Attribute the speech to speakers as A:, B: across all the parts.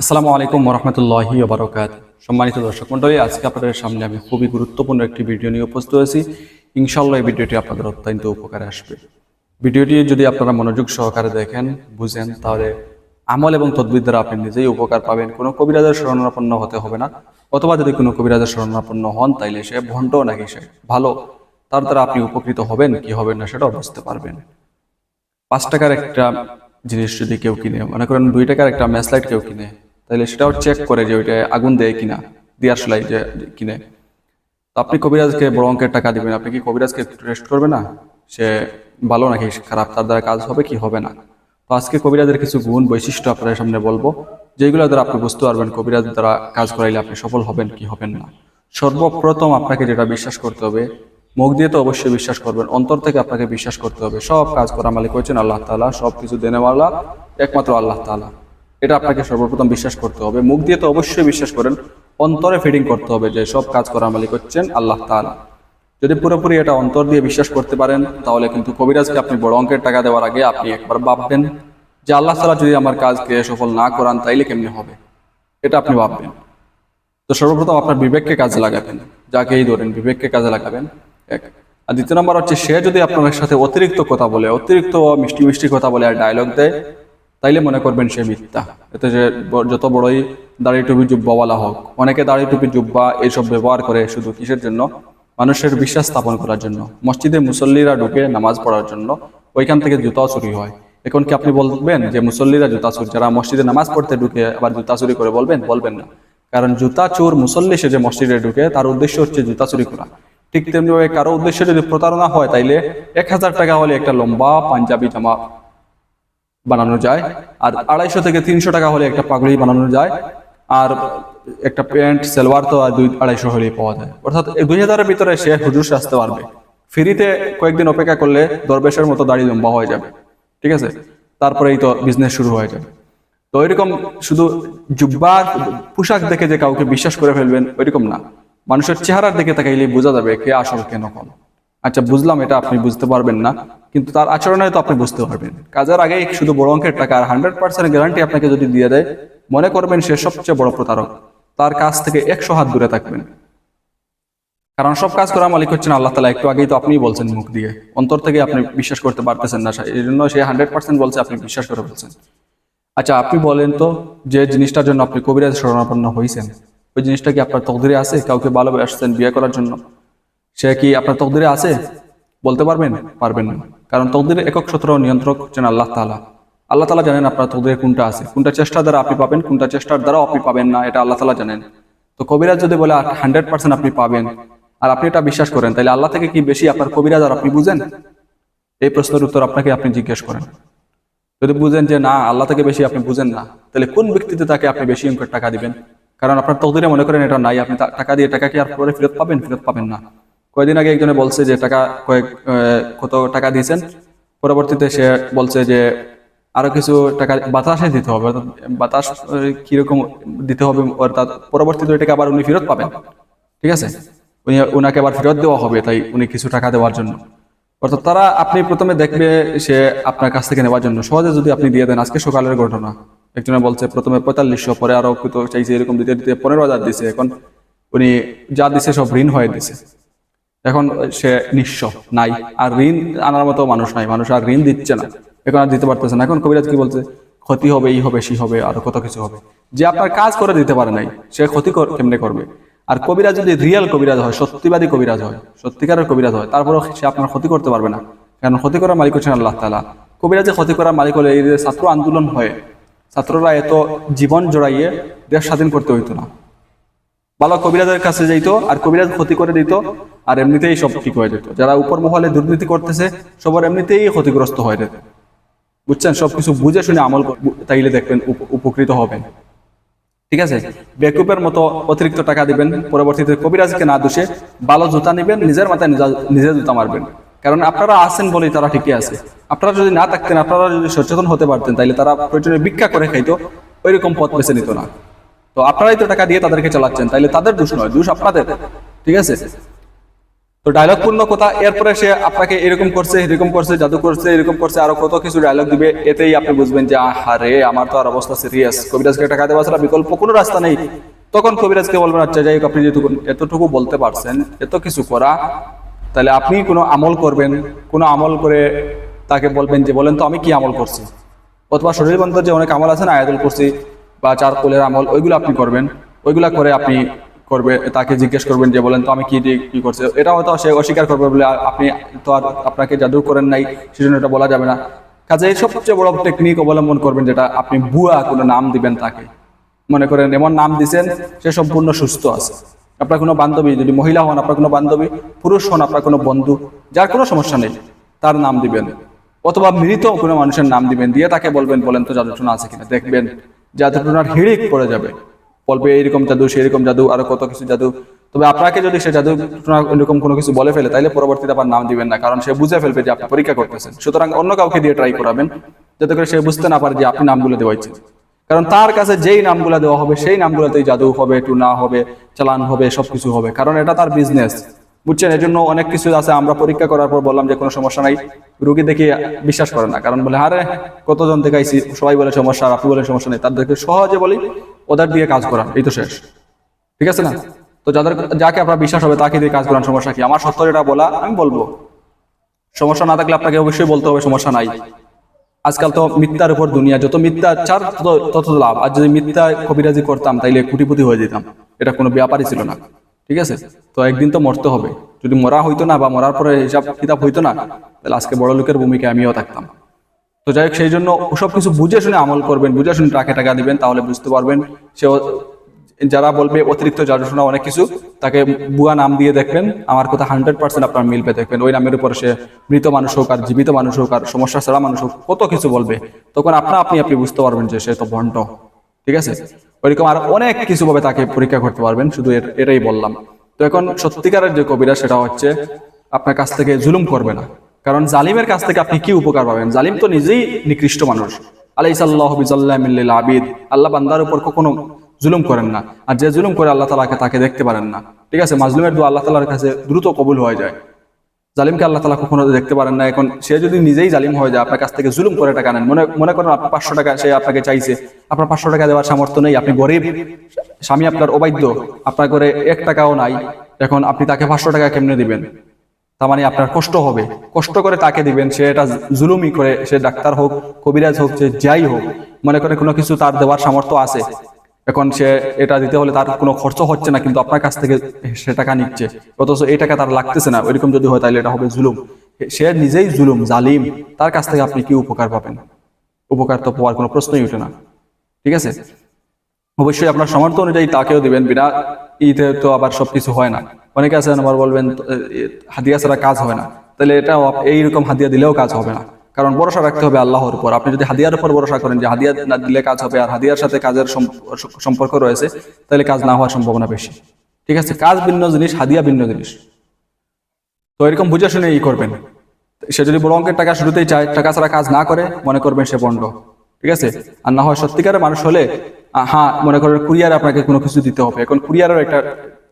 A: আসসালামু আলাইকুম রহমতুল্লাহি বারকাত সম্মানিত দর্শক মন্ডলী আজকে আপনাদের সামনে আমি খুবই গুরুত্বপূর্ণ একটি ভিডিও নিয়ে উপস্থিত হয়েছি। ইনশাল্লাহ এই ভিডিওটি আপনাদের অত্যন্ত উপকারে আসবে। ভিডিওটি যদি আপনারা মনোযোগ সহকারে দেখেন, বুঝেন, তাহলে আমল এবং তদ্বির দ্বারা আপনি নিজেই উপকার পাবেন। কোনো কবিরাজের শরণাপন্ন হতে হবে না। অথবা যদি কোনো কবিরাজের শরণাপন্ন হন, তাইলে সে ভণ্ড নাকি সে ভালো? তার দ্বারা আপনি উপকৃত হবেন, কি হবেন না সেটাও বুঝতে পারবেন। পাঁচ টাকার একটা জিনিস যদি কেউ কিনে, মনে করেন দুই টাকার একটা ম্যাসলাইট কেউ কিনে তাহলে সেটাও চেক করে যে ওইটা আগুন দেয় কিনা দিয়ার সেলাই যে কিনে। আপনি কবিরাজকে বড় অঙ্কের টাকা দিবেন, আপনি কি কবিরাজকে টেস্ট করবে না? সে ভালো নাকি খারাপ, তার দ্বারা কাজ হবে কি হবে না? তো আজকে কবিরাজের কিছু গুণ, বৈশিষ্ট্য আপনাদের সামনে বলব, যেগুলো দ্বারা আপনি বুঝতে পারবেন কবিরাজ দ্বারা কাজ করাইলে আপনি সফল হবেন কি হবেন না। সর্বপ্রথম আপনাকে যেটা বিশ্বাস করতে হবে, মুখ দিয়ে তো অবশ্যই বিশ্বাস করবেন, অন্তর থেকে আপনাকে বিশ্বাস করতে হবে, সব কাজ করা মালিক হচ্ছেন আল্লাহ তালা সব কিছু দেনেওয়ালা, একমাত্র আল্লাহ তাআলা। এটা আপনাকে সর্বপ্রথম বিশ্বাস করতে হবে। মুখ দিয়ে তো অবশ্যই বিশ্বাস করেন, অন্তরে ফিডিং করতে হবে যে সব কাজ করার মালিক হচ্ছেন আল্লাহ তাআলা। যদি পুরোপুরি এটা অন্তর দিয়ে বিশ্বাস করতে পারেন, তাহলে কিন্তু কবিরাজকে আপনি বড় অঙ্কের টাকা দেওয়ার আগে আপনি একবার ভাববেন যে আল্লাহ তালা যদি আমার কাজকে সফল না করান, তাইলে কেমনি হবে? এটা আপনি ভাববেন। তো সর্বপ্রথম আপনার বিবেককে কাজে লাগাবেন। যাকেই ধরেন, বিবেককে কাজে লাগাবেন। এক। আর দ্বিতীয় নম্বর হচ্ছে, সে যদি আপনার সাথে অতিরিক্ত কথা বলে, অতিরিক্ত মিষ্টি মিষ্টি কথা বলে আর ডায়লগ দেয় তাইলে মনে করবেন সে মিথ্যা। এতে যে যত বড়ই দাড়ি টুপি জুব্বাওয়ালা হোক, অনেকে দাড়ি টুপি জুব্বা এইসব ব্যবহার করে শুধু কিসের জন্য? মানুষের বিশ্বাস স্থাপন করার জন্য, মসজিদে মুসল্লিরা ঢুকে নামাজ পড়ার জন্য ওইখান থেকে জুতাও চুরি হয়। এখন কি আপনি বলবেন যে মুসল্লিরা জুতা চুরি, যারা মসজিদে নামাজ পড়তে ঢুকে আবার জুতা চুরি করে বলবেন? বলবেন না। কারণ জুতা চোর মুসল্লি সে যে মসজিদে ঢুকে, তার উদ্দেশ্য হচ্ছে জুতা চুরি করা। ঠিক তেমনি ওই কারও উদ্দেশ্যে যদি প্রতারণা হয়, তাইলে এক হাজার টাকা হলে একটা লম্বা পাঞ্জাবি জামা বানানো যায়। আর আড়াইশো থেকে তিনশো টাকা হলে একটা পাগড়ি বানানো যায়। আর একটা প্যান্ট, সালোয়ার তো আর দুই, আড়াইশো হলেই পাওয়া যায়। অর্থাৎ দুই হাজারের ভিতরে সে হুজুর আসতে পারবে। ফ্রিতে কয়েকদিন অপেক্ষা করলে দরবেশের মতো দাড়ি লম্বা হয়ে যাবে। ঠিক আছে? তারপরেই তো বিজনেস শুরু হয়ে যাবে। তো এরকম শুধু জুব্বা পোশাক দেখে যে কাউকে বিশ্বাস করে ফেলবেন, ওইরকম না। মানুষের চেহারার দিকে তাকাইলে বোঝা যাবে কে আসল কেন নকল। আচ্ছা বুঝলাম এটা আপনি বুঝতে পারবেন না, কিন্তু তার আচরণে তো আপনি বুঝতে পারবেন। কাজের আগে শুধু বড় অঙ্কের টাকা আর হান্ড্রেড পার্সেন্ট গ্যারান্টি আপনাকে যদি দিয়ে দেয়, মনে করবেন সে সবচেয়ে বড় প্রতারক। তার কাছ থেকে একশো হাত দূরে থাকবেন। কারণ সব কাজ করা মালিক হচ্ছেন আল্লাহ তালা একটু আগেই তো আপনিই বলছেন মুখ দিয়ে। অন্তর থেকে আপনি বিশ্বাস করতে পারতেছেন না। এই জন্য সে হান্ড্রেড পার্সেন্ট বলছে, আপনি বিশ্বাস করে বলছেন আচ্ছা আপনি বলেন তো, যে জিনিসটার জন্য আপনি কবিরাজ শরণাপন্ন হয়েছেন ওই জিনিসটা কি আপনার তকদিরে আছে? কাউকে ভালোবাসছেন বিয়ে করার জন্য? সে কি আপনার তকদিরে আছে? বলতে পারবেন? পারবেন না। কারণ তকদিরের একক সূত্র নিয়ন্ত্রক হচ্ছেন আল্লাহ তাআলা। আল্লাহ তাআলা জানেন আপনার তকদিরে কোনটা আছে। কোনটা চেষ্টার দ্বারা আপনি পাবেন, কোনটা চেষ্টার দ্বারাও আপনি পাবেন না, এটা আল্লাহ তাআলা জানেন। তো কবিরাজ যদি বলে হান্ড্রেড পার্সেন্ট আপনি পাবেন, আর আপনি এটা বিশ্বাস করেন তাহলে আল্লাহ থেকে কি বেশি আপনার কবিরাজ আর আপনি বুঝেন? এই প্রশ্নের উত্তর আপনাকে আপনি জিজ্ঞেস করেন। যদি বুঝেন যে, না, আল্লাহ থেকে বেশি আপনি বুঝেন না তাহলে কোন ব্যক্তিতে তাকে আপনি বেশি অঙ্কের টাকা দিবেন? কারণ আপনার তকদিরে মনে করেন এটা নাই, আপনি টাকা দিয়ে টাকা কি আর পরে ফেরত পাবেন ফেরত পাবেন না। কয়েকদিন আগে একজনে বলছে যে টাকা কয়েক কত টাকা দিয়েছেন? পরবর্তীতে সে বলছে যে আরও কিছু টাকা বাতাসে দিতে হবে বাতাস কীরকম দিতে হবে অর্থাৎ পরবর্তীতে ওই টাকা আবার উনি ফেরত পাবেন। ঠিক আছে? উনি ওনাকে আবার ফেরত দেওয়া হবে তাই উনি কিছু টাকা দেওয়ার জন্য। অর্থাৎ তারা, আপনি প্রথমে দেখবে সে আপনার কাছ থেকে নেওয়ার জন্য। সহজে যদি আপনি দিয়ে দেন, আজকে সকালের ঘটনা। একজনে বলছে, প্রথমে পঁয়তাল্লিশশো, পরে আরও কত চাইছে, এরকম দিতে দিতে পনেরো হাজার দিছে। এখন উনি যা দিছে সব ঋণ হয়ে দিছে। এখন সে নিঃস্ব, নাই। আর ঋণ আনার মতো মানুষ নাই, মানুষ আর ঋণ দিচ্ছে না। এখন আর দিতে পারতেছে না। এখন কবিরাজ কি বলছে? ক্ষতি হবে, এই হবে, সেই হবে, আরও কত কিছু হবে। যে আপনার কাজ করে দিতে পারে নাই, সে ক্ষতি কেমনে করবে? আর কবিরাজ যদি রিয়েল কবিরাজ হয়, সত্যিবাদী কবিরাজ হয়, সত্যিকারের কবিরাজ হয়, তারপরেও সে আপনার ক্ষতি করতে পারবে না। কারণ ক্ষতি করার মালিক হচ্ছেন আল্লাহ তালা কবিরাজে ক্ষতি করার মালিক হলে এই ছাত্র আন্দোলন হয়, ছাত্ররা এত জীবন জড়াইয়ে দেশ স্বাধীন করতে হইতো না। ভালো কবিরাজের কাছে যাইতো আর কবিরাজ ক্ষতি করে দিত আর এমনিতেই সব ঠিক হয়ে যেত। যারা উপর মহলে দুর্নীতি করতেছে, সবার এমনিতেই ক্ষতিগ্রস্ত হয়ে যেত। বুঝছেন? সবকিছু বুঝে শুনে আমল তাইলে দেখবেন উপকৃত হবেন। ঠিক আছে? বেকুপের মতো অতিরিক্ত টাকা দিবেন, পরবর্তীতে কবিরাজকে না দোষে ভালো জুতা নেবেন, নিজের মাথায় নিজা- জুতা মারবেন। কারণ আপনারা আছেন বলেই তারা ঠিকই আছে। আপনারা যদি না থাকতেন, আপনারা যদি সচেতন হতে পারতেন, তাইলে তারা প্রয়োজনে ভিক্ষা করে খাইতো, ওইরকম পথ বেছে নিত না। তো আপনারাই তো টাকা দিয়ে তাদেরকে চালাচ্ছেন, তাইলে তাদের দোষ নয়, দোষ আপনাদের, ঠিক আছে? তো ডায়লগ পূর্ণ কথা, এরপরে সে আপনাকে এরকম করছে এরকম করছে, জাদু করছে, এরকম করছে, আরও কত কিছু ডায়লগ দিবে, এতেই আপনি বুঝবেন যে, আহারে, আমার তো আর অবস্থা সিরিয়াস কবিরাজকে টাকা দেওয়া ছাড়া বিকল্প কোনো রাস্তা নেই। তখন কবিরাজকে বলবেন আচ্ছা যাই আপনি যেহেতু এতটুকু বলতে পারছেন, এত কিছু করা তাহলে আপনি কোনো আমল করবেন, কোনো আমল করে তাকে বলবেন যে, বলেন তো আমি কি আমল করছি? অথবা শরীর বন্ধের যে অনেক আমল আছে না আয়াদুল করছি বা চার কোলের আমল, ওইগুলো আপনি করবেন। ওইগুলা করে আপনি করবে, তাকে জিজ্ঞেস করবেন যে, বলেন তো আমি কি কি করছে? এটা হয়তো সে অস্বীকার করবে বলে আপনি তো আর আপনাকে জাদু করেন নাই, সেজন্য এটা বলা যাবে না। কাজে সবচেয়ে বড় টেকনিক অবলম্বন করবেন যেটা, আপনি বুয়া কোনো নাম দিবেন তাকে। মনে করেন, এমন নাম দিছেন, সে সম্পূর্ণ সুস্থ আছে। আপনার কোনো বান্ধবী, যদি মহিলা হন, আপনার কোনো বান্ধবী, পুরুষ হন, আপনার কোনো বন্ধু, যার কোনো সমস্যা নেই, তার নাম দিবেন। অথবা মৃত কোনো মানুষের নাম দিবেন, দিয়ে তাকে বলবেন, বলেন তো জাদুটনা আছে কিনা, দেখবেন। জাদুটনার হিড়িক পড়ে যাবে। বলবে এইরকম জাদু সেরকম জাদু আরও কত কিছু জাদু। তবে আপনাকে যদি সে জাদু এরকম কোনো কিছু বলে ফেলে তাইলে পরবর্তীতে আবার নাম দিবেন না কারণ সে বুঝে ফেলবে যে আপনি পরীক্ষা করতেছেন। সুতরাং অন্য কাউকে দিয়ে ট্রাই করাবেন যাতে করে সে বুঝতে না পারে যে আপনি নামগুলো দেওয়াইছেন। কারণ তার কাছে যেই নামগুলো দেওয়া হবে সেই নামগুলোতেই জাদু হবে টুনা হবে চালান হবে সবকিছু হবে। কারণ এটা তার বিজনেস বুঝছেন? এর জন্য অনেক কিছু আছে, আমরা পরীক্ষা করার পর বললাম যে কোনো সমস্যা নাই। রুগী দেখে বিশ্বাস করে না। কারণ বলে, আরে, কতজন দেখাইছি সবাই বলে সমস্যা, আর আপনি বলে সমস্যা নেই। তাদেরকে সহজে বলি, ওদের দিয়ে কাজ করান, এই তো শেষ। ঠিক আছে না? তো যাদের, যাকে আপনার বিশ্বাস হবে, তাকে দিয়ে কাজ করান, সমস্যা কি? আমার সত্য যেটা বলা, আমি বলব। সমস্যা না থাকলে আপনাকে অবশ্যই বলতে হবে, সমস্যা নাই। আজকাল তো মিথ্যার উপর দুনিয়া, যত মিথ্যা চার, তত- লাভ। আর যদি মিথ্যা কবিরাজি করতাম, তাইলে কোটিপতি হয়ে যেতাম। এটা কোনো ব্যাপারই ছিল না। ঠিক আছে? তো একদিন তো মরতে হবে। যদি মরা হইতো না বা মরার পরে হিসাব কিতাব হইতো না, তাহলে আজকে বড় লোকের ভূমিকায় আমিও থাকতাম। তো যাই হোক, সেই জন্য ওসব কিছু বুঝে শুনে আমল করবেন, বুঝে শুনে টাকা টাকা দিবেন, তাহলে বুঝতে পারবেন সে যারা বলবে অতিরিক্ত জাদুশোনা অনেক কিছু, তাকে বুয়া নাম দিয়ে দেখবেন। আমার কথা হান্ড্রেড পার্সেন্ট আপনার মিলবে দেখবেন। ওই নামের উপর সে মৃত মানুষ হোক আর জীবিত মানুষ হোক আর সমস্যা ছাড়া মানুষ হোক, কত কিছু বলবে। তখন আপনা আপনি আপনি বুঝতে পারবেন যে সে তো ভণ্ড ঠিক আছে? ওইরকম আর অনেক কিছু ভাবে তাকে পরীক্ষা করতে পারবেন, শুধু এটাই বললাম। তো এখন সত্যিকারের যে কবিরা, সেটা হচ্ছে আপনার কাছ থেকে জুলুম করবে না। কারণ জালিমের কাছ থেকে আপনি কি উপকার পাবেন? জালিম তো নিজেই নিকৃষ্ট মানুষ। বিজাল্লাহ আবিদ। আল্লাহ বান্দার উপর কখনো জুলুম করেন না। আর যে জুলুম করে আল্লাহ তালাকে তাকে দেখতে পারেন না। ঠিক আছে? মাজলুমের দু আল্লাহ তালার কাছে দ্রুত কবুল হয়ে যায়। জালিমকে আল্লাহ তালা কখনো দেখতে পারেন না। এখন সে যদি নিজেই জালিম হয়ে যায়, আপনার কাছ থেকে জুলুম করে টাকা নেন। মনে মনে করেন আপনি পাঁচশো টাকা সে আপনাকে চাইছে। আপনার পাঁচশো টাকা দেওয়ার সামর্থ্য নেই, আপনি গরিব, স্বামী আপনার অবাধ্য, আপনার করে এক টাকাও নাই। এখন আপনি তাকে পাঁচশো টাকা কেমনে দিবেন? তার মানে আপনার কষ্ট হবে। কষ্ট করে তাকে দিবেন, সে এটা জুলুমি করে, সে ডাক্তার হোক, কবিরাজ হোক যে যাই হোক, মনে করে কোনো কিছু তার দেওয়ার সামর্থ্য আছে। এখন সে এটা দিতে হলে তার কোনো খরচ হচ্ছে না, কিন্তু আপনার কাছ থেকে সে টাকা নিচ্ছে। অথচ এই টাকা তার লাগতেছে না, ওইরকম যদি হয় তাহলে এটা হবে জুলুম। সে নিজেই জুলুম, জালিম, তার কাছ থেকে আপনি কি উপকার পাবেন? উপকার তো পাওয়ার কোনো প্রশ্নই ওঠে না। ঠিক আছে? অবশ্যই আপনার সামর্থ্য অনুযায়ী তাকেও দিবেন, বিনা ইতে তো আবার সবকিছু হয় না। অনেকে আছেন আবার বলবেন হাদিয়া ছাড়া কাজ হয় না। তাহলে এটা এইরকম হাদিয়া দিলেও কাজ হবে না। কারণ ভরসা রাখতে হবে আল্লাহর উপর। আপনি যদি হাদিয়ার উপর ভরসা করেন যে হাদিয়া না দিলে কাজ হবে আর হাদিয়ার সাথে কাজের সম্পর্ক রয়েছে, তাহলে কাজ না হওয়ার সম্ভাবনা বেশি। ঠিক আছে? কাজ ভিন্ন জিনিস, হাদিয়া ভিন্ন জিনিস। তো এরকম বুঝে শুনে ই করবেন। সে যদি বড় অঙ্কের টাকা শুরুতেই চায়, টাকা ছাড়া কাজ না করে, মনে করবেন সে বন্ড। ঠিক আছে? আর না হয় সত্যিকারের মানুষ হলে হ্যাঁ মনে করেন কুরিয়ার আপনাকে কোনো কিছু দিতে হবে। এখন কুরিয়ারের একটা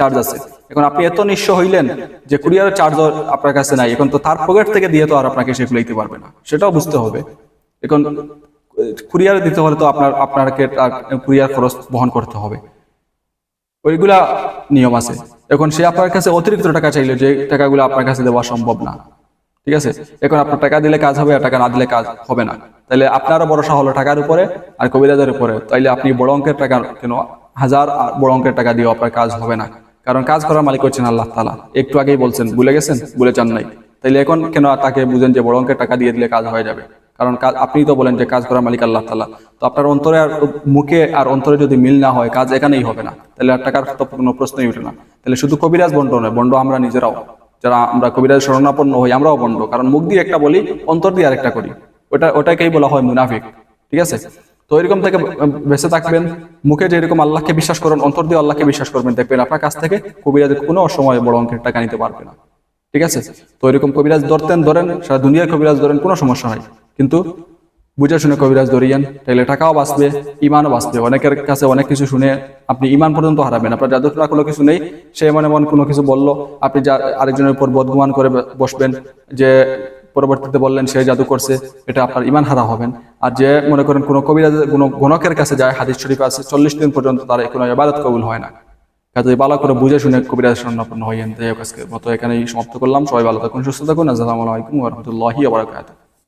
A: চার্জ আছে। এখন আপনি এত নিঃস্ব হইলেন যে কুরিয়ারের চার্জ আপনার কাছে নাই। এখন তো তার পকেট থেকে দিয়ে তো আর আপনাকে সেগুলো দিতে পারবে না। সেটাও বুঝতে হবে। এখন কুরিয়ার দিতে হলে তো আপনার আপনাকে কুরিয়ার খরচ বহন করতে হবে। ওইগুলা নিয়ম আছে। এখন সে আপনার কাছে অতিরিক্ত টাকা চাইলে যে টাকাগুলো আপনার কাছে দেওয়া সম্ভব না। ঠিক আছে? এখন আপনার টাকা দিলে কাজ হবে আর টাকা না দিলে কাজ হবে না। তাহলে আপনারও ভরসা হলো টাকার উপরে আর কবিরাজের উপরে। তাইলে আপনি বড় অঙ্কের টাকা কেন? হাজার বড় অঙ্কের টাকা দিয়ে আপনার কাজ হবে না। কারণ কাজ করার মালিক হচ্ছেন আল্লাহ তালা একটু আগেই বলছেন, ভুলে গেছেন? ভুলে চান নাই? তাইলে এখন কেন তাকে বুঝেন যে বড় অঙ্কের টাকা দিয়ে দিলে কাজ হয়ে যাবে? কারণ কাজ আপনি তো বলেন যে কাজ করার মালিক আল্লাহ তালা তো আপনার অন্তরে আর মুখে আর অন্তরে যদি মিল না হয়, কাজ এখানেই হবে না। তাহলে আর টাকার তো কোনো প্রশ্নই উঠে না। তাহলে শুধু কবিরাজ বন্ড নয়, বন্ড আমরা নিজেরাও। যারা আমরা কবিরাজ শরণাপন্ন হই, আমরাও বন্ড। কারণ মুখ দিয়ে একটা বলি, অন্তর দিয়ে আরেকটা করি। ওটা ওটাকেই বলা হয় মুনাফিক। ঠিক আছে? তো এরকম থেকে বেঁচে থাকবেন। মুখে যে এরকম আল্লাহকে বিশ্বাস করেন, অন্তর দিয়ে আল্লাহকে বিশ্বাস করবেন, দেখবেন আপনার কাছ থেকে কবিরাজ কোনো সময় বড় অঙ্কের টাকা নিতে পারবে না। ঠিক আছে? তো এরকম কবিরাজ ধরতেন, ধরেন, সারা দুনিয়ার কবিরাজ ধরেন, কোনো সমস্যা নাই। কিন্তু বুঝে শুনে কবিরাজ ধরিয়েন তাহলে টাকাও বাঁচবে ইমানও বাঁচবে। অনেকের কাছে অনেক কিছু শুনে আপনি ইমান পর্যন্ত হারাবেন। আপনার জাদু টোনা কোনো কিছু নেই, সে এমন এমন কোনো কিছু বলল, আপনি যা আরেকজনের উপর বদগুমান করে বসবেন, যে পরবর্তীতে বললেন, সে জাদু করছে, এটা আপনার ইমান হারা হবেন আর যে মনে করেন কোনো কবিরা, কোনো গণকের কাছে যায়, হাদিস শরীফ আছে, চল্লিশ দিন পর্যন্ত তার কোনো ইবাদত কবুল হয় না। কাজে ভালো করে বুঝে শুনে কবিরাজ স্বর্ণাপন্ন হইয়েন। তাই আজকে মতো এখানেই সমাপ্ত করলাম। সবাই ভালো থাকুন, সুস্থ থাকুন। আসসালামু আলাইকুম রহমতুল্লাহি আবরাকাতুহ